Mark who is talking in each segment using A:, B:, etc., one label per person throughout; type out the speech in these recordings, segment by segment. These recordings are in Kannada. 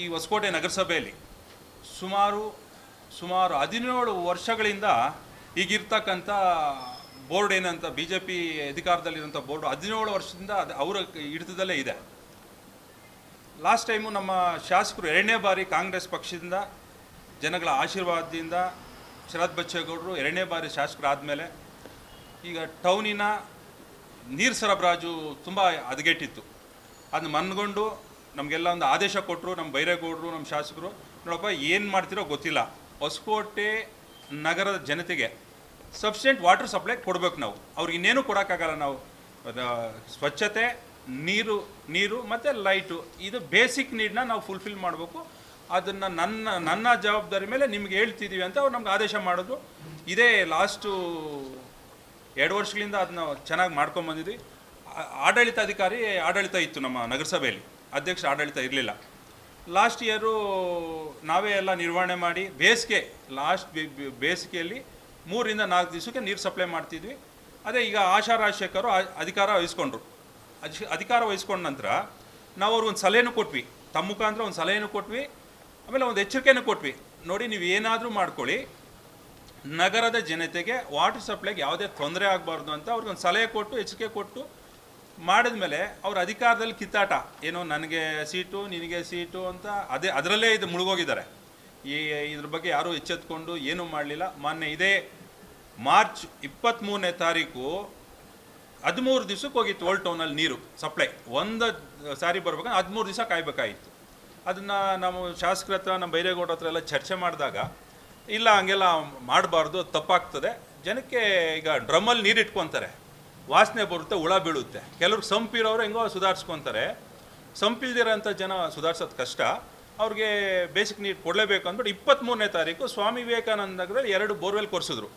A: ಈ ಹೊಸಕೋಟೆ ನಗರಸಭೆಯಲ್ಲಿ ಸುಮಾರು ಸುಮಾರು ಹದಿನೇಳು ವರ್ಷಗಳಿಂದ ಈಗಿರ್ತಕ್ಕಂಥ ಬೋರ್ಡ್ ಏನಂತ ಬಿ ಜೆ ಪಿ ಅಧಿಕಾರದಲ್ಲಿರುವಂಥ ಬೋರ್ಡ್ ಹದಿನೇಳು ವರ್ಷದಿಂದ ಅದು ಅವರ ಹಿಡಿತದಲ್ಲೇ ಇದೆ. ಲಾಸ್ಟ್ ಟೈಮು ನಮ್ಮ ಶಾಸಕರು ಎರಡನೇ ಬಾರಿ ಕಾಂಗ್ರೆಸ್ ಪಕ್ಷದಿಂದ, ಜನಗಳ ಆಶೀರ್ವಾದದಿಂದ ಶರತ್ ಬಚ್ಚೇಗೌಡರು ಎರಡನೇ ಬಾರಿ ಶಾಸಕರಾದಮೇಲೆ ಈಗ ಟೌನಿನ ನೀರು ಸರಬರಾಜು ತುಂಬ ಹದಗೆಟ್ಟಿತ್ತು. ಅದನ್ನ ಮನ್ಕೊಂಡು ನಮಗೆಲ್ಲ ಒಂದು ಆದೇಶ ಕೊಟ್ಟರು ನಮ್ಮ ಬೈರೇಗೌಡರು ನಮ್ಮ ಶಾಸಕರು, ನೋಡಪ್ಪ, ಏನು ಮಾಡ್ತಿರೋ ಗೊತ್ತಿಲ್ಲ. ಹೊಸಕೋಟೆ ನಗರದ ಜನತೆಗೆ ಸಫಿಷಿಯೆಂಟ್ ವಾಟರ್ ಸಪ್ಲೈ ಕೊಡಬೇಕು ನಾವು. ಅವ್ರಿಗೆ ಇನ್ನೇನು ಕೊಡೋಕ್ಕಾಗಲ್ಲ ನಾವು. ಸ್ವಚ್ಛತೆ, ನೀರು ನೀರು ಮತ್ತು ಲೈಟು ಇದು ಬೇಸಿಕ್ ನೀಡನ್ನ ನಾವು ಫುಲ್ಫಿಲ್ ಮಾಡಬೇಕು. ಅದನ್ನು ನನ್ನ ನನ್ನ ಜವಾಬ್ದಾರಿ ಮೇಲೆ ನಿಮ್ಗೆ ಹೇಳ್ತಿದ್ದೀವಿ ಅಂತ ಅವ್ರು ನಮ್ಗೆ ಆದೇಶ ಮಾಡೋದು ಇದೇ ಲಾಸ್ಟು ಎರಡು ವರ್ಷಗಳಿಂದ ಅದನ್ನ ಚೆನ್ನಾಗಿ ಮಾಡ್ಕೊಂಬಂದಿದ್ವಿ ಆಡಳಿತಾಧಿಕಾರಿ ಆಡಳಿತ ಇತ್ತು ನಮ್ಮ ನಗರಸಭೆಯಲ್ಲಿ. ಅಧ್ಯಕ್ಷ ಆಡಳಿತ ಇರಲಿಲ್ಲ. ಲಾಸ್ಟ್ ಇಯರು ನಾವೇ ಎಲ್ಲ ನಿರ್ವಹಣೆ ಮಾಡಿ ಬೇಸಿಗೆ ಲಾಸ್ಟ್ ಬೇಸಿಗೆಯಲ್ಲಿ ಮೂರಿಂದ ನಾಲ್ಕು ದಿವಸಕ್ಕೆ ನೀರು ಸಪ್ಲೈ ಮಾಡ್ತಿದ್ವಿ. ಅದೇ ಈಗ ಆಶಾ ರಾಜಶೇಖರು ಅಧಿಕಾರ ವಹಿಸ್ಕೊಂಡ್ರು. ಅಧಿ- ಅಧಿಕಾರ ವಹಿಸ್ಕೊಂಡ ನಂತರ ನಾವು ಅವ್ರಿಗೆ ಒಂದು ಸಲಹೆನೂ ಕೊಟ್ವಿ. ತಮ್ಮ ಮುಖಾಂತರ ಒಂದು ಸಲಹೆನೂ ಕೊಟ್ವಿ. ಆಮೇಲೆ ಒಂದು ಎಚ್ಚರಿಕೆನೂ ಕೊಟ್ವಿ. ನೋಡಿ ನೀವು ಏನಾದರೂ ಮಾಡ್ಕೊಳ್ಳಿ. ನಗರದ ಜನತೆಗೆ ವಾಟರ್ ಸಪ್ಲೈಗೆ ಯಾವುದೇ ತೊಂದರೆ ಆಗಬಾರ್ದು ಅಂತ ಅವ್ರಿಗೆ ಒಂದು ಸಲಹೆ ಕೊಟ್ಟು, ಎಚ್ಚರಿಕೆ ಕೊಟ್ಟು ಮಾಡಿದ್ಮೇಲೆ ಅವ್ರ ಅಧಿಕಾರದಲ್ಲಿ ಕಿತ್ತಾಟ. ಏನೋ ನನಗೆ ಸೀಟು, ನಿನಗೆ ಸೀಟು ಅಂತ ಅದೇ ಅದರಲ್ಲೇ ಇದು ಮುಳುಗೋಗಿದ್ದಾರೆ. ಈ ಇದ್ರ ಬಗ್ಗೆ ಯಾರೂ ಎಚ್ಚೆತ್ಕೊಂಡು ಏನೂ ಮಾಡಲಿಲ್ಲ. ಮೊನ್ನೆ ಇದೇ ಮಾರ್ಚ್ ಇಪ್ಪತ್ತ್ಮೂರನೇ ತಾರೀಕು ಹದಿಮೂರು ದಿವ್ಸಕ್ಕೆ ಹೋಗಿತ್ತು ಓಲ್ಡ್ ಟೌನಲ್ಲಿ ನೀರು ಸಪ್ಲೈ ಒಂದು ಸಾರಿ ಬರ್ಬೇಕಂದ್ರೆ ಹದಿಮೂರು ದಿವಸ ಕಾಯ್ಬೇಕಾಗಿತ್ತು. ಅದನ್ನು ನಾವು ಶಾಸಕರ ಹತ್ರ, ನಮ್ಮ ಬೈರೇಗೌಡ ಹತ್ರ ಎಲ್ಲ ಚರ್ಚೆ ಮಾಡಿದಾಗ, ಇಲ್ಲ, ಹಂಗೆಲ್ಲ ಮಾಡಬಾರ್ದು ತಪ್ಪಾಗ್ತದೆ. ಜನಕ್ಕೆ ಈಗ ಡ್ರಮ್ಮಲ್ಲಿ ನೀರು ಇಟ್ಕೊತಾರೆ ವಾಸನೆ ಬರುತ್ತೆ, ಹುಳ ಬೀಳುತ್ತೆ. ಕೆಲವ್ರು ಸಂಪಿರೋರು ಹೆಂಗೋ ಸುಧಾರಿಸ್ಕೊತಾರೆ. ಸಂಪಿಲ್ದಿರೋಂಥ ಜನ ಸುಧಾರಿಸೋದು ಕಷ್ಟ. ಅವ್ರಿಗೆ ಬೇಸಿಕ್ ನೀರು ಕೊಡಲೇಬೇಕು ಅಂದ್ಬಿಟ್ಟು ಇಪ್ಪತ್ತ್ಮೂರನೇ ತಾರೀಕು ಸ್ವಾಮಿ ವಿವೇಕಾನಂದ ನಗರದಲ್ಲಿ ಎರಡು ಬೋರ್ವೆಲ್ ಕೊರೆಸಿದ್ರು.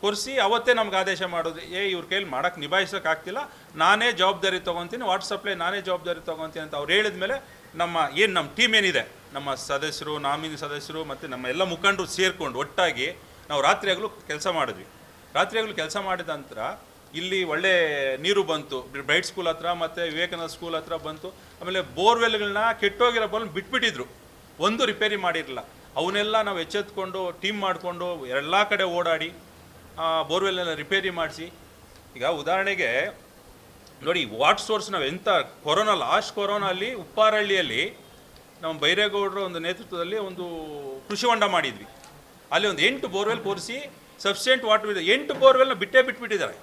A: ಕೊರಿಸಿ ಅವತ್ತೇ ನಮ್ಗೆ ಆದೇಶ ಮಾಡೋದು, ಏ, ಇವ್ರ ಕೈಲಿ ಮಾಡಕ್ಕೆ ನಿಭಾಯಿಸೋಕ್ಕಾಗ್ತಿಲ್ಲ ನಾನೇ ಜವಾಬ್ದಾರಿ ತೊಗೊತೀನಿ ವಾಟರ್ ಸಪ್ಲೈ ನಾನೇ ಜವಾಬ್ದಾರಿ ತೊಗೊತೀನಿ ಅಂತ ಅವ್ರು ಹೇಳಿದ ಮೇಲೆ ನಮ್ಮ ಏನು ನಮ್ಮ ಟೀಮ್ ಏನಿದೆ? ನಮ್ಮ ಸದಸ್ಯರು, ನಾಮಿನಿ ಸದಸ್ಯರು ಮತ್ತು ನಮ್ಮ ಎಲ್ಲ ಮುಖಂಡರು ಸೇರಿಕೊಂಡು ಒಟ್ಟಾಗಿ ನಾವು ರಾತ್ರಿಯಾಗಲೂ ಕೆಲಸ ಮಾಡಿದ್ವಿ. ರಾತ್ರಿಯಾಗಲೂ ಕೆಲಸ ಮಾಡಿದ ನಂತರ ಇಲ್ಲಿ ಒಳ್ಳೆ ನೀರು ಬಂತು. ಬ್ರೈಟ್ ಸ್ಕೂಲ್ ಹತ್ರ ಮತ್ತು ವಿವೇಕಾನಂದ ಸ್ಕೂಲ್ ಹತ್ರ ಬಂತು. ಆಮೇಲೆ ಬೋರ್ವೆಲ್ಗಳನ್ನ ಕೆಟ್ಟೋಗಿರೋ ಬೋಲ್ ಬಿಟ್ಬಿಟ್ಟಿದ್ರು. ಒಂದು ರಿಪೇರಿ ಮಾಡಿರಲಿಲ್ಲ. ಅವನ್ನೆಲ್ಲ ನಾವು ಎಚ್ಚೆತ್ಕೊಂಡು ಟೀಮ್ ಮಾಡಿಕೊಂಡು, ಎಲ್ಲ ಕಡೆ ಓಡಾಡಿ ಬೋರ್ವೆಲ್ನೆಲ್ಲ ರಿಪೇರಿ ಮಾಡಿಸಿ. ಈಗ ಉದಾಹರಣೆಗೆ, ನೋಡಿ ವಾಟ್ ಸೋರ್ಸ್ ನಾವು ಎಂಥ ಕೊರೋನಾ ಲಾಸ್ಟ್ ಕೊರೋನಲ್ಲಿ ಉಪ್ಪಾರಹಳ್ಳಿಯಲ್ಲಿ ನಮ್ಮ ಬೈರೇಗೌಡರ ಒಂದು ನೇತೃತ್ವದಲ್ಲಿ ಒಂದು ಕೃಷಿ ಹೊಂಡ ಮಾಡಿದ್ವಿ. ಅಲ್ಲಿ ಒಂದು ಎಂಟು ಬೋರ್ವೆಲ್ ಕೋರಿಸಿ, ಸಬ್ಸ್ಟೆಂಟ್ ವಾಟರ್, ಎಂಟು ಬೋರ್ವೆಲ್ನ ಬಿಟ್ಟೇ ಬಿಟ್ಬಿಟ್ಟಿದ್ದಾರೆ.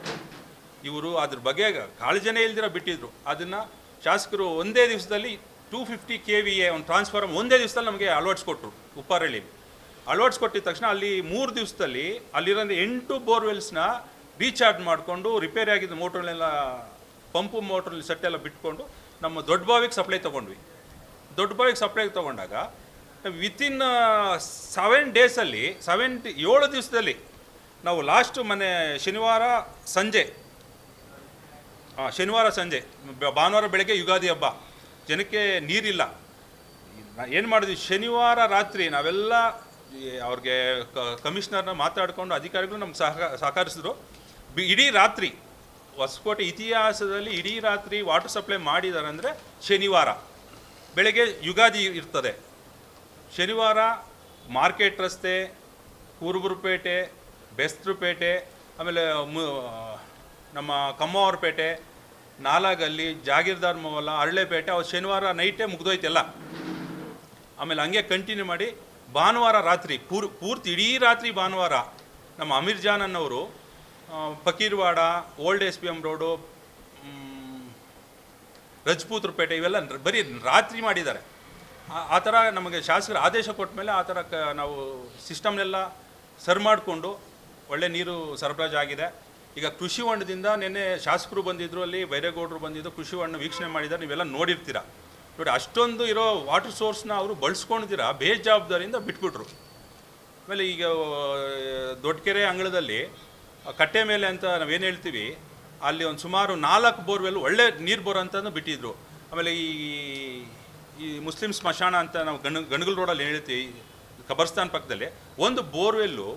A: ಇವರು ಅದ್ರ ಬಗ್ಗೆ ಕಾಳಜನೇ ಇಲ್ದಿರ ಬಿಟ್ಟಿದ್ರು. ಅದನ್ನು ಶಾಸಕರು ಒಂದೇ ದಿವಸದಲ್ಲಿ two fifty K V A ಒಂದು ಟ್ರಾನ್ಸ್ಫಾರ್ಮ್ ಒಂದೇ ದಿವಸದಲ್ಲಿ ನಮಗೆ ಅಳವಡಿಸ್ಕೊಟ್ರು ಉಪ್ಪಾರಳ್ಳಿಲಿ. ಅಳವಡಿಸ್ಕೊಟ್ಟಿದ ತಕ್ಷಣ ಅಲ್ಲಿ ಮೂರು ದಿವಸದಲ್ಲಿ ಅಲ್ಲಿರೋ ಎಂಟು ಬೋರ್ವೆಲ್ಸ್ನ ರೀಚಾರ್ಜ್ ಮಾಡಿಕೊಂಡು ರಿಪೇರಿ ಆಗಿದ್ದ ಮೋಟ್ರನ್ನೆಲ್ಲ ಪಂಪು ಮೋಟ್ರಲ್ಲಿ ಸೆಟ್ ಎಲ್ಲ ಬಿಟ್ಕೊಂಡು ನಮ್ಮ ದೊಡ್ಡ ಬಾವಿಗೆ ಸಪ್ಲೈ ತೊಗೊಂಡ್ವಿ. ದೊಡ್ಡ ಬಾವಿಗೆ ಸಪ್ಲೈ ತೊಗೊಂಡಾಗ ವಿತಿನ್ ಸೆವೆನ್ ಡೇಸಲ್ಲಿ ಸೆವೆಂಟಿ ಏಳು ದಿವಸದಲ್ಲಿ ನಾವು ಲಾಸ್ಟ್ ಮನೆ ಶನಿವಾರ ಸಂಜೆ ಶನಿವಾರ ಸಂಜೆ ಭಾನುವಾರ ಬೆಳಗ್ಗೆ ಯುಗಾದಿ ಹಬ್ಬ. ಜನಕ್ಕೆ ನೀರಿಲ್ಲ. ಏನು ಮಾಡಿದ್ವಿ ಶನಿವಾರ ರಾತ್ರಿ ನಾವೆಲ್ಲ ಅವ್ರಿಗೆ ಕಮಿಷನರ್ನ ಮಾತಾಡಿಕೊಂಡು ಅಧಿಕಾರಿಗಳು ನಮ್ಗೆ ಸಹ ಸಹಕರಿಸಿದ್ರು. ಇಡೀ ರಾತ್ರಿ, ಹೊಸಕೋಟೆ ಇತಿಹಾಸದಲ್ಲಿ ಇಡೀ ರಾತ್ರಿ ವಾಟರ್ ಸಪ್ಲೈ ಮಾಡಿದ್ದಾರೆ ಅಂದರೆ ಶನಿವಾರ. ಬೆಳಗ್ಗೆ ಯುಗಾದಿ ಇರ್ತದೆ. ಶನಿವಾರ ಮಾರ್ಕೆಟ್ ರಸ್ತೆ ಕುರುಬುರುಪೇಟೆ ಬೆಸ್ತ್ರಪೇಟೆ, ಆಮೇಲೆ ನಮ್ಮ ಕಮ್ಮವರಪೇಟೆ ನಾಲಾಗಲ್ಲಿ ಜಾಗೀರ್ದಾರ್ ಮೊಲ ಅರಳೆಪೇಟೆ ಅವ್ರು ಶನಿವಾರ ನೈಟೇ ಮುಗ್ದೋಯ್ತೆಲ್ಲ. ಆಮೇಲೆ ಹಂಗೆ ಕಂಟಿನ್ಯೂ ಮಾಡಿ ಭಾನುವಾರ ರಾತ್ರಿ ಪೂರ್ ಪೂರ್ತಿ ಇಡೀ ರಾತ್ರಿ ಭಾನುವಾರ ನಮ್ಮ ಅಮೀರ್ ಜಾನ್ ಅನ್ನೋರು Fakirwada old S P M road ಮ್, ರಜಪೂತ್ರ ಪೇಟೆ ಇವೆಲ್ಲ ಬರೀ ರಾತ್ರಿ ಮಾಡಿದ್ದಾರೆ. ಆ ಥರ ನಮಗೆ ಶಾಸಕರು ಆದೇಶ ಕೊಟ್ಟ ಮೇಲೆ ಆ ಥರ ಕ ನಾವು ಸಿಸ್ಟಮ್ನೆಲ್ಲ ಸರ್ ಮಾಡಿಕೊಂಡು ಒಳ್ಳೆ ನೀರು ಸರಬರಾಜು ಆಗಿದೆ ಈಗ ಕೃಷಿ ಹೊಂಡದಿಂದ ನಿನ್ನೆ ಶಾಸಕರು ಬಂದಿದ್ರು, ಅಲ್ಲಿ ಬೈರೇಗೌಡರು ಬಂದಿದ್ದರು ಕೃಷಿ ಹೊಂಡ ವೀಕ್ಷಣೆ ಮಾಡಿದ್ದಾರೆ, ನೀವೆಲ್ಲ ನೋಡಿರ್ತೀರ? ನೋಡಿ, ಅಷ್ಟೊಂದು ಇರೋ ವಾಟರ್ ಸೋರ್ಸ್ನ ಅವರು ಬಳಸ್ಕೊಂಡಿದ್ದೀರ? ಬೇಜವಾಬ್ದಾರಿಯಿಂದ ಬಿಟ್ಬಿಟ್ರು. ಆಮೇಲೆ ಈಗ ದೊಡ್ಡಕೆರೆ ಅಂಗಳದಲ್ಲಿ ಕಟ್ಟೆ ಮೇಲೆ ಅಂತ ನಾವೇನು ಹೇಳ್ತೀವಿ, ಅಲ್ಲಿ ಒಂದು ಸುಮಾರು ನಾಲ್ಕು ಬೋರ್ವೆಲ್ ಒಳ್ಳೆ ನೀರು ಬರೋಂಥದ್ದು ಬಿಟ್ಟಿದ್ರು. ಆಮೇಲೆ ಈ ಈ ಮುಸ್ಲಿಂ ಸ್ಮಶಾನ ಅಂತ ನಾವು ಗಣ, ಗಣಗಲ್ ರೋಡಲ್ಲಿ ಹೇಳ್ತೀವಿ ಕಬರ್ಸ್ತಾನ್ ಪಕ್ಕದಲ್ಲಿ, ಒಂದು ಬೋರ್ವೆಲ್ಲು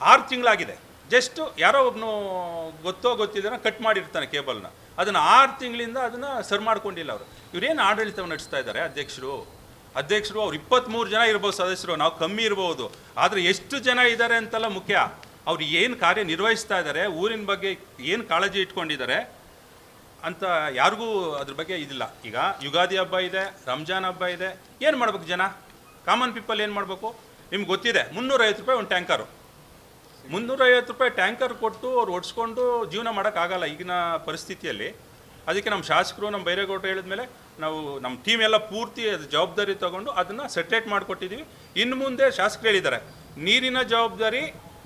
A: ಆರು ತಿಂಗಳಾಗಿದೆ. ಜಸ್ಟ್ ಯಾರೋ ಒಬ್ಬನು ಗೊತ್ತೋ ಗೊತ್ತಿದ್ದಾನೆ ಕಟ್ ಮಾಡಿರ್ತಾನೆ ಕೇಬಲ್ನ. ಅದನ್ನು ಆರು ತಿಂಗಳಿಂದ ಅದನ್ನು ಸರ್ ಮಾಡ್ಕೊಂಡಿಲ್ಲ ಅವರು. ಇವರೇನು ಆಡಳಿತವನ್ನು ನಡೆಸ್ತಾ ಇದ್ದಾರೆ ಅಧ್ಯಕ್ಷರು? ಅಧ್ಯಕ್ಷರು ಅವ್ರು ಇಪ್ಪತ್ತ್ಮೂರು ಜನ ಇರ್ಬೋದು ಸದಸ್ಯರು, ನಾವು ಕಮ್ಮಿ ಇರ್ಬೋದು. ಆದರೆ ಎಷ್ಟು ಜನ ಇದ್ದಾರೆ ಅಂತೆಲ್ಲ ಮುಖ್ಯ. ಅವ್ರು ಏನು ಕಾರ್ಯ ನಿರ್ವಹಿಸ್ತಾ ಇದ್ದಾರೆ, ಊರಿನ ಬಗ್ಗೆ ಏನು ಕಾಳಜಿ ಇಟ್ಕೊಂಡಿದ್ದಾರೆ ಅಂತ ಯಾರಿಗೂ ಅದ್ರ ಬಗ್ಗೆ ಇದಿಲ್ಲ. ಈಗ ಯುಗಾದಿ ಹಬ್ಬ ಇದೆ, ರಂಜಾನ್ ಹಬ್ಬ ಇದೆ. ಏನು ಮಾಡ್ಬೇಕು ಜನ? ಕಾಮನ್ ಪೀಪಲ್ ಏನು ಮಾಡಬೇಕು? ನಿಮ್ಗೆ ಗೊತ್ತಿದೆ, ಮುನ್ನೂರೈವತ್ತು ರೂಪಾಯಿ ಒಂದು ಟ್ಯಾಂಕರು. ಮುನ್ನೂರೈವತ್ತು ರೂಪಾಯಿ ಟ್ಯಾಂಕರ್ ಕೊಟ್ಟು ಅವ್ರು ಓಡಿಸ್ಕೊಂಡು ಜೀವನ ಮಾಡೋಕ್ಕಾಗಲ್ಲ ಈಗಿನ ಪರಿಸ್ಥಿತಿಯಲ್ಲಿ. ಅದಕ್ಕೆ ನಮ್ಮ ಶಾಸಕರು, ನಮ್ಮ ಬೈರೇಗೌಡರು ಹೇಳಿದ್ಮೇಲೆ ನಾವು ನಮ್ಮ ಟೀಮ್ ಎಲ್ಲ ಪೂರ್ತಿ ಅದು ಜವಾಬ್ದಾರಿ ತಗೊಂಡು ಅದನ್ನು ಸೆಟ್ರೇಟ್ ಮಾಡಿಕೊಟ್ಟಿದ್ದೀವಿ ಇನ್ನು ಮುಂದೆ ಶಾಸಕರು ಹೇಳಿದ್ದಾರೆ, ನೀರಿನ ಜವಾಬ್ದಾರಿ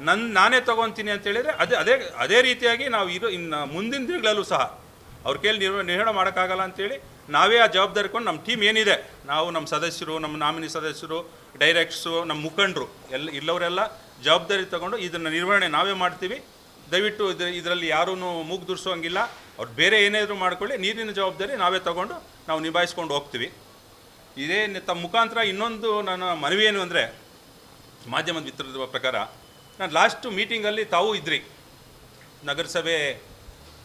A: ನನ್ನ ನಾನೇ ತಗೊತೀನಿ ಅಂತ ಹೇಳಿದರೆ ಅದೇ ಅದೇ ಅದೇ ರೀತಿಯಾಗಿ ನಾವು ಇರೋ ಇನ್ನು ಮುಂದಿನ ದಿನಗಳಲ್ಲೂ ಸಹ ಅವ್ರ ಕೈಯಲ್ಲಿ ನಿರ್ವ ನಿರ್ವಹಣೆ ಮಾಡೋಕ್ಕಾಗಲ್ಲ ಅಂತೇಳಿ ನಾವೇ ಆ ಜವಾಬ್ದಾರಿ ಕೊಂಡು ನಮ್ಮ ಟೀಮ್ ಏನಿದೆ, ನಾವು ನಮ್ಮ ಸದಸ್ಯರು, ನಮ್ಮ ನಾಮಿನಿ ಸದಸ್ಯರು ಡೈರೆಕ್ಟ್ಸು, ನಮ್ಮ ಮುಖಂಡರು, ಎಲ್ಲ ಇಲ್ಲವರೆಲ್ಲ ಜವಾಬ್ದಾರಿ ತಗೊಂಡು ಇದನ್ನು ನಿರ್ವಹಣೆ ನಾವೇ ಮಾಡ್ತೀವಿ. ದಯವಿಟ್ಟು ಇದು ಇದರಲ್ಲಿ ಯಾರೂ ಮೂಗು ದುರ್ಸೋಂಗಿಲ್ಲ. ಅವ್ರು ಬೇರೆ ಏನಾದರೂ ಮಾಡ್ಕೊಳ್ಳಿ, ನೀರಿನ ಜವಾಬ್ದಾರಿ ನಾವೇ ತಗೊಂಡು ನಾವು ನಿಭಾಯಿಸ್ಕೊಂಡು ಹೋಗ್ತೀವಿ. ಇದೇ ತಮ್ಮ ಮುಖಾಂತರ ಇನ್ನೊಂದು ನನ್ನ ಮನವಿ ಏನು ಅಂದರೆ, ಮಾಧ್ಯಮದ ಮಿತ್ರದ ಪ್ರಕಾರ, ನಾನು ಲಾಸ್ಟು ಮೀಟಿಂಗಲ್ಲಿ ತಾವು ಇದ್ರಿ. ನಗರಸಭೆ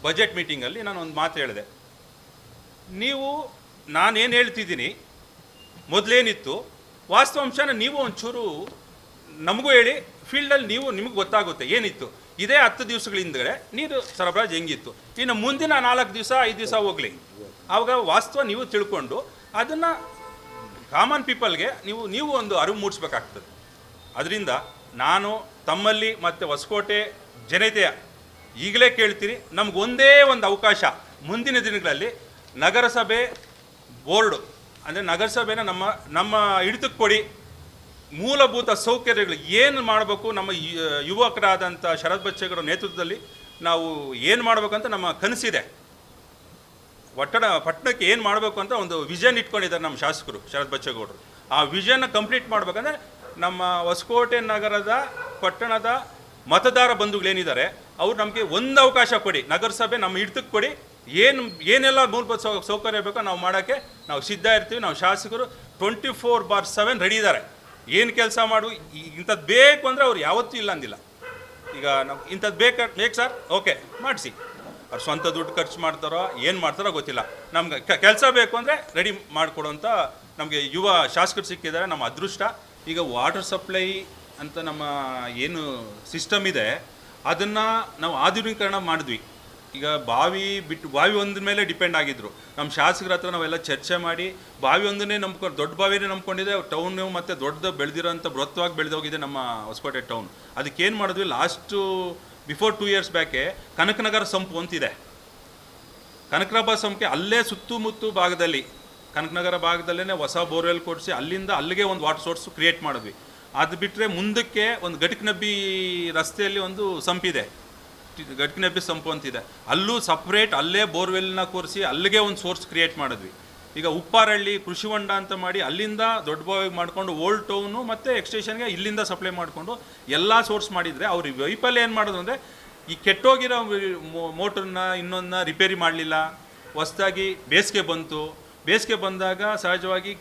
A: ಬಜೆಟ್ ಮೀಟಿಂಗಲ್ಲಿ ನಾನು ಒಂದು ಮಾತು ಹೇಳಿದೆ. ನೀವು, ನಾನೇನು ಹೇಳ್ತಿದ್ದೀನಿ, ಮೊದಲೇನಿತ್ತು ವಾಸ್ತವಾಂಶನ ನೀವು ಒಂಚೂರು ನಮಗೂ ಹೇಳಿ, ಫೀಲ್ಡಲ್ಲಿ ನೀವು ನಿಮಗೆ ಗೊತ್ತಾಗುತ್ತೆ, ಏನಿತ್ತು. ಇದೇ ಹತ್ತು ದಿವಸಗಳ ಹಿಂದ್ಗಡೆ ನೀರು ಸರಬರಾಜು ಹೆಂಗಿತ್ತು. ಇನ್ನು ಮುಂದಿನ ನಾಲ್ಕು ದಿವಸ, ಐದು ದಿವಸ ಹೋಗಲಿ. ಆವಾಗ ವಾಸ್ತವ ನೀವು ತಿಳ್ಕೊಂಡು ಅದನ್ನು ಕಾಮನ್ ಪೀಪಲ್ಗೆ ನೀವು ನೀವು ಒಂದು ಅರಿವು ಮೂಡಿಸ್ಬೇಕಾಗ್ತದೆ. ಅದರಿಂದ ನಾನು ತಮ್ಮಲ್ಲಿ ಮತ್ತು ಹೊಸಕೋಟೆ ಜನತೆಯ ಈಗಲೇ ಕೇಳ್ತೀನಿ ನಮಗೊಂದೇ ಒಂದು ಅವಕಾಶ ಮುಂದಿನ ದಿನಗಳಲ್ಲಿ ನಗರಸಭೆ ಬೋರ್ಡು ಅಂದರೆ ನಗರಸಭೆನ ನಮ್ಮ ನಮ್ಮ ಹಿಡಿತಕ್ಕೆ ಕೊಡಿ. ಮೂಲಭೂತ ಸೌಕರ್ಯಗಳು ಏನು ಮಾಡಬೇಕು, ನಮ್ಮ ಯುವಕರಾದಂಥ ಶರತ್ ಬಚ್ಚೇಗೌಡ ನೇತೃತ್ವದಲ್ಲಿ ನಾವು ಏನು ಮಾಡಬೇಕಂತ ನಮ್ಮ ಕನಸಿದೆ. ಒಟ್ಟಡ ಪಟ್ಟಣಕ್ಕೆ ಏನು ಮಾಡಬೇಕು ಅಂತ ಒಂದು ವಿಷನ್ ಇಟ್ಕೊಂಡಿದ್ದಾರೆ ನಮ್ಮ ಶಾಸಕರು ಶರತ್ ಬಚ್ಚೇಗೌಡರು. ಆ ವಿಷನ್ನ ಕಂಪ್ಲೀಟ್ ಮಾಡಬೇಕಂದ್ರೆ ನಮ್ಮ ಹೊಸಕೋಟೆ ನಗರದ, ಪಟ್ಟಣದ ಮತದಾರ ಬಂಧುಗಳೇನಿದ್ದಾರೆ, ಅವ್ರು ನಮಗೆ ಒಂದು ಅವಕಾಶ ಕೊಡಿ. ನಗರಸಭೆ ನಮ್ಮ ಹಿಡ್ತಕ್ಕೆ ಕೊಡಿ. ಏನು, ಏನೆಲ್ಲ ಮೂಲಭೂತ ಸೌ, ಸೌಕರ್ಯ ಬೇಕೋ ನಾವು ಮಾಡೋಕ್ಕೆ ನಾವು ಸಿದ್ಧ ಇರ್ತೀವಿ. ನಾವು ಶಾಸಕರು twenty four bar seven ready ಇದ್ದಾರೆ ಏನು ಕೆಲಸ ಮಾಡು ಇಂಥದ್ದು ಬೇಕು ಅಂದರೆ ಅವ್ರು ಯಾವತ್ತೂ ಇಲ್ಲ ಅಂದಿಲ್ಲ. ಈಗ ನಾವು ಇಂಥದ್ದು ಬೇಕು ಬೇಕು ಸರ್? ಓಕೆ, ಮಾಡಿಸಿ. ಅವ್ರು ಸ್ವಂತ ದುಡ್ಡು ಖರ್ಚು ಮಾಡ್ತಾರೋ, ಏನು ಮಾಡ್ತಾರೋ ಗೊತ್ತಿಲ್ಲ. ನಮ್ಗೆ ಕೆಲಸ ಬೇಕು ಅಂದರೆ ರೆಡಿ ಮಾಡಿಕೊಡುವಂಥ ನಮಗೆ ಯುವ ಶಾಸಕರು ಸಿಕ್ಕಿದ್ದಾರೆ. ನಮ್ಮ ಅದೃಷ್ಟ. ಈಗ ವಾಟರ್ ಸಪ್ಲೈ ಅಂತ ನಮ್ಮ ಏನು ಸಿಸ್ಟಮ್ ಇದೆ, ಅದನ್ನು ನಾವು ಆಧುನೀಕರಣ ಮಾಡಿದ್ವಿ. ಈಗ ಬಾವಿ ಬಿಟ್ಟು, ಬಾವಿ ಒಂದ್ರ ಮೇಲೆ ಡಿಪೆಂಡ್ ಆಗಿದ್ರು. ನಮ್ಮ ಶಾಸಕರ ಹತ್ರ ನಾವೆಲ್ಲ ಚರ್ಚೆ ಮಾಡಿ, ಬಾವಿ ಒಂದನ್ನೇ ನಂಬ್ಕೊಂಡು ದೊಡ್ಡ ಬಾವಿನೇ ನಂಬ್ಕೊಂಡಿದೆ ಟೌನ್ ಮತ್ತು ದೊಡ್ಡ ಬೆಳೆದಿರೋಂಥ ಬೃಹತ್ವಾಗಿ ಬೆಳೆದೋಗಿದೆ ನಮ್ಮ ಹೊಸಕೋಟೆ ಟೌನ್ ಅದಕ್ಕೇನು ಮಾಡಿದ್ವಿ ಲಾಸ್ಟು ಬಿಫೋರ್ ಟೂ ಇಯರ್ಸ್ ಬ್ಯಾಕೆ ಕನಕನಗರ ಸಂಪು ಅಂತಿದೆ. ಕನಕನಗರ ಸಂಪಿಗೆ ಅಲ್ಲೇ ಸುತ್ತಮುತ್ತ ಭಾಗದಲ್ಲಿ ಕನಕನಗರ ಭಾಗದಲ್ಲೇ ಹೊಸ ಬೋರ್ವೆಲ್ ಕೊಡಿಸಿ ಅಲ್ಲಿಂದ ಅಲ್ಲಿಗೆ ಒಂದು ವಾಟರ್ ಸೋರ್ಸ್ ಕ್ರಿಯೇಟ್ ಮಾಡಿದ್ವಿ. ಅದು ಬಿಟ್ಟರೆ ಮುಂದಕ್ಕೆ ಒಂದು ಗಟಕನಬ್ಬಿ ರಸ್ತೆಯಲ್ಲಿ ಒಂದು ಸಂಪಿದೆ ಗಟ್ಕಿನಬ್ಬಿ ಸಂಪು ಅಂತಿದೆ. ಅಲ್ಲೂ ಸಪ್ರೇಟ್ ಅಲ್ಲೇ ಬೋರ್ವೆಲ್ನ ಕೂರಿಸಿ ಅಲ್ಲಿಗೆ ಒಂದು ಸೋರ್ಸ್ ಕ್ರಿಯೇಟ್ ಮಾಡಿದ್ವಿ. ಈಗ ಉಪ್ಪಾರಳ್ಳಿ ಕೃಷಿ ಹೊಂಡ ಅಂತ ಮಾಡಿ ಅಲ್ಲಿಂದ ದೊಡ್ಡ ಬಾವಿಗೆ ಮಾಡಿಕೊಂಡು ಓಲ್ಡ್ ಟೌನು ಮತ್ತು ಎಕ್ಸ್ಟೇಷನ್ಗೆ ಇಲ್ಲಿಂದ ಸಪ್ಲೈ ಮಾಡಿಕೊಂಡು ಎಲ್ಲ ಸೋರ್ಸ್ ಮಾಡಿದರೆ ಅವ್ರ ವೈಫಲ್ಯ ಏನು ಮಾಡೋದು ಅಂದರೆ ಈ ಕೆಟ್ಟೋಗಿರೋ ಮೋಟ್ರನ್ನ ಇನ್ನೊಂದನ್ನ ರಿಪೇರಿ ಮಾಡಲಿಲ್ಲ. ಹೊಸ್ದಾಗಿ ಬೇಸಿಗೆ ಬಂತು. ಬೇಸಿಗೆ ಬಂದಾಗ ಸಹಜವಾಗಿ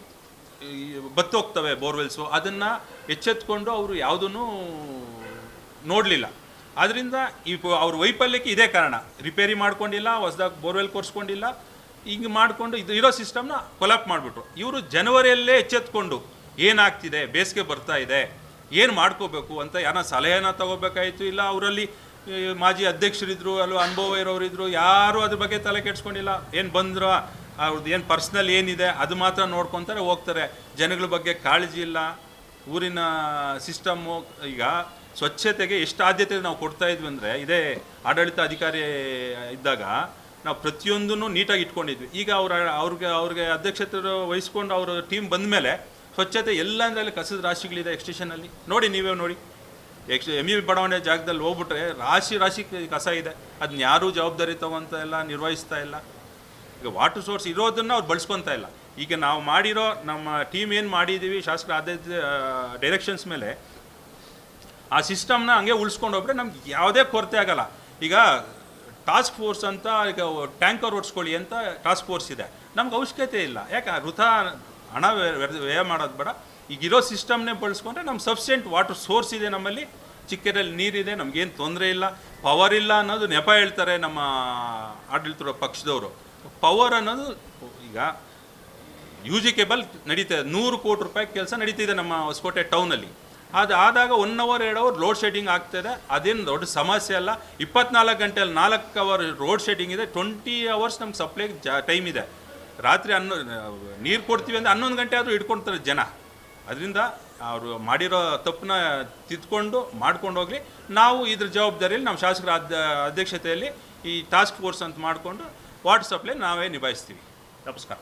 A: ಬತ್ತೋಗ್ತವೆ ಬೋರ್ವೆಲ್ಸು ಅದನ್ನು ಎಚ್ಚೆತ್ಕೊಂಡು ಅವರು ಯಾವುದನ್ನು ನೋಡಲಿಲ್ಲ. ಆದ್ದರಿಂದ ಈ ಅವ್ರ ವೈಫಲ್ಯಕ್ಕೆ ಇದೇ ಕಾರಣ. ರಿಪೇರಿ ಮಾಡ್ಕೊಂಡಿಲ್ಲ, ಹೊಸದಾಗಿ ಬೋರ್ವೆಲ್ ಕೊರ್ಸ್ಕೊಂಡಿಲ್ಲ. ಹಿಂಗೆ ಮಾಡಿಕೊಂಡು ಇದು ಇರೋ ಸಿಸ್ಟಮ್ನ ಕೊಲಾಪ್ ಮಾಡಿಬಿಟ್ರು. ಇವರು ಜನವರಿಯಲ್ಲೇ ಎಚ್ಚೆತ್ಕೊಂಡು ಏನಾಗ್ತಿದೆ, ಬೇಸಿಗೆ ಬರ್ತಾ ಇದೆ, ಏನು ಮಾಡ್ಕೋಬೇಕು ಅಂತ ಯಾರ ಸಲಹೆನ ತಗೋಬೇಕಾಯಿತು ಇಲ್ಲ ಅವರಲ್ಲಿ ಮಾಜಿ ಅಧ್ಯಕ್ಷರಿದ್ದರು ಅಲ್ಲೂ ಅನುಭವ ಇರೋರಿದ್ದರು ಯಾರೂ ಅದ್ರ ಬಗ್ಗೆ ತಲೆ ಕೆಡ್ಸ್ಕೊಂಡಿಲ್ಲ. ಏನು ಬಂದ್ರು ಅವ್ರದ್ದು ಏನು ಪರ್ಸ್ನಲ್ ಏನಿದೆ, ಅದು ಮಾತ್ರ ನೋಡ್ಕೊತಾರೆ, ಹೋಗ್ತಾರೆ. ಜನಗಳ ಬಗ್ಗೆ ಕಾಳಜಿ ಇಲ್ಲ. ಊರಿನ ಸಿಸ್ಟಮ್ಮು ಈಗ ಸ್ವಚ್ಛತೆಗೆ ಎಷ್ಟು ಆದ್ಯತೆ ನಾವು ಕೊಡ್ತಾ ಇದ್ವಿ ಅಂದರೆ, ಇದೇ ಆಡಳಿತ ಅಧಿಕಾರಿ ಇದ್ದಾಗ ನಾವು ಪ್ರತಿಯೊಂದನ್ನು ನೀಟಾಗಿ ಇಟ್ಕೊಂಡಿದ್ವಿ. ಈಗ ಅವ್ರ, ಅವ್ರಿಗೆ ಅವ್ರಿಗೆ ಅಧ್ಯಕ್ಷತೆ ವಹಿಸ್ಕೊಂಡು ಅವ್ರ ಟೀಮ್ ಬಂದ ಮೇಲೆ ಸ್ವಚ್ಛತೆ ಎಲ್ಲಂದ್ರಲ್ಲಿ ಕಸದ ರಾಶಿಗಳಿದೆ ಎಕ್ಸ್ಟೇಷನಲ್ಲಿ ನೋಡಿ ನೀವೇ ನೋಡಿ. ಎಕ್ಸ್ ಎಂ ಇ ಬಡಾವಣೆ ಜಾಗದಲ್ಲಿ ಹೋಗ್ಬಿಟ್ರೆ ರಾಶಿ ರಾಶಿ ಕಸ ಇದೆ. ಅದನ್ನ ಯಾರೂ ಜವಾಬ್ದಾರಿ ತಗೊಂತ ಇಲ್ಲ, ನಿರ್ವಹಿಸ್ತಾ ಇಲ್ಲ. ಈಗ ವಾಟರ್ ಸೋರ್ಸ್ ಇರೋದನ್ನು ಅವ್ರು ಬಳಸ್ಕೊತಾ ಇಲ್ಲ. ಈಗ ನಾವು ಮಾಡಿರೋ, ನಮ್ಮ ಟೀಮ್ ಏನು ಮಾಡಿದ್ದೀವಿ ಶಾಸಕರ ಆದ್ಯತೆ ಡೈರೆಕ್ಷನ್ಸ್ ಮೇಲೆ ಆ ಸಿಸ್ಟಮ್ನ ಹಂಗೆ ಉಳಿಸ್ಕೊಂಡು ಹೋಗ್ರೆ ನಮ್ಗೆ ಯಾವುದೇ ಕೊರತೆ ಆಗಲ್ಲ. ಈಗ ಟಾಸ್ಕ್ ಫೋರ್ಸ್ ಅಂತ, ಈಗ ಟ್ಯಾಂಕರ್ ಓಡಿಸ್ಕೊಳ್ಳಿ ಅಂತ ಟಾಸ್ಕ್ ಫೋರ್ಸ್ ಇದೆ. ನಮ್ಗೆ ಅವಶ್ಯಕತೆ ಇಲ್ಲ. ಯಾಕೆ? ವೃಥ ಹಣ ವ್ಯಯ ಮಾಡೋದು ಬೇಡ. ಈಗಿರೋ ಸಿಸ್ಟಮ್ನೇ ಬಳಸ್ಕೊಂಡ್ರೆ ನಮ್ಮ ಸಫಿಷಿಯೆಂಟ್ ವಾಟರ್ ಸೋರ್ಸ್ ಇದೆ ನಮ್ಮಲ್ಲಿ. ಚಿಕ್ಕದಲ್ಲಿ ನೀರಿದೆ, ನಮಗೇನು ತೊಂದರೆ ಇಲ್ಲ. ಪವರ್ ಇಲ್ಲ ಅನ್ನೋದು ನೆಪ ಹೇಳ್ತಾರೆ ನಮ್ಮ ಆಡಳಿತ ಪಕ್ಷದವರು. ಪವರ್ ಅನ್ನೋದು ಈಗ ಯೂಜಿಕೇಬಲ್ ಜಿ ಕೇಬಲ್ ನಡೀತಾ ಇದೆ. ನೂರು ಕೋಟಿ ರೂಪಾಯಿ ಕೆಲಸ ನಡೀತಿದೆ ನಮ್ಮ ಹೊಸಕೋಟೆ ಟೌನಲ್ಲಿ. ಅದು ಆದಾಗ ಒನ್ ಅವರ್ ಎರಡು ಅವರ್ ಲೋಡ್ ಶೆಡ್ಡಿಂಗ್ ಆಗ್ತದೆ. ಅದೇನು ದೊಡ್ಡ ಸಮಸ್ಯೆ ಅಲ್ಲ. ಇಪ್ಪತ್ನಾಲ್ಕು ಗಂಟೆಯಲ್ಲಿ ನಾಲ್ಕು ಅವರ್ ರೋಡ್ ಶೆಡ್ಡಿಂಗ್ ಇದೆ. ಟ್ವೆಂಟಿ ಅವರ್ಸ್ ನಮ್ಗೆ ಸಪ್ಲೈಗೆ ಜಾ ಟೈಮ್ ಇದೆ. ರಾತ್ರಿ ಹನ್ನೊ, ನೀರು ಕೊಡ್ತೀವಿ ಅಂದರೆ ಹನ್ನೊಂದು ಗಂಟೆ ಆದರೂ ಇಟ್ಕೊಳ್ತಾರೆ ಜನ. ಅದರಿಂದ ಅವರು ಮಾಡಿರೋ ತಪ್ಪನ್ನ ತಿದ್ಕೊಂಡು ಮಾಡ್ಕೊಂಡು ಹೋಗಲಿ. ನಾವು ಇದ್ರ ಜವಾಬ್ದಾರಿಯಲ್ಲಿ ನಮ್ಮ ಶಾಸಕರ ಅಧ್ಯ ಅಧ್ಯಕ್ಷತೆಯಲ್ಲಿ ಈ ಟಾಸ್ಕ್ ಫೋರ್ಸ್ ಅಂತ ಮಾಡಿಕೊಂಡು ವಾಟರ್ ಸಪ್ಲೈ ನಾವೇ ನಿಭಾಯಿಸ್ತೀವಿ. ನಮಸ್ಕಾರ.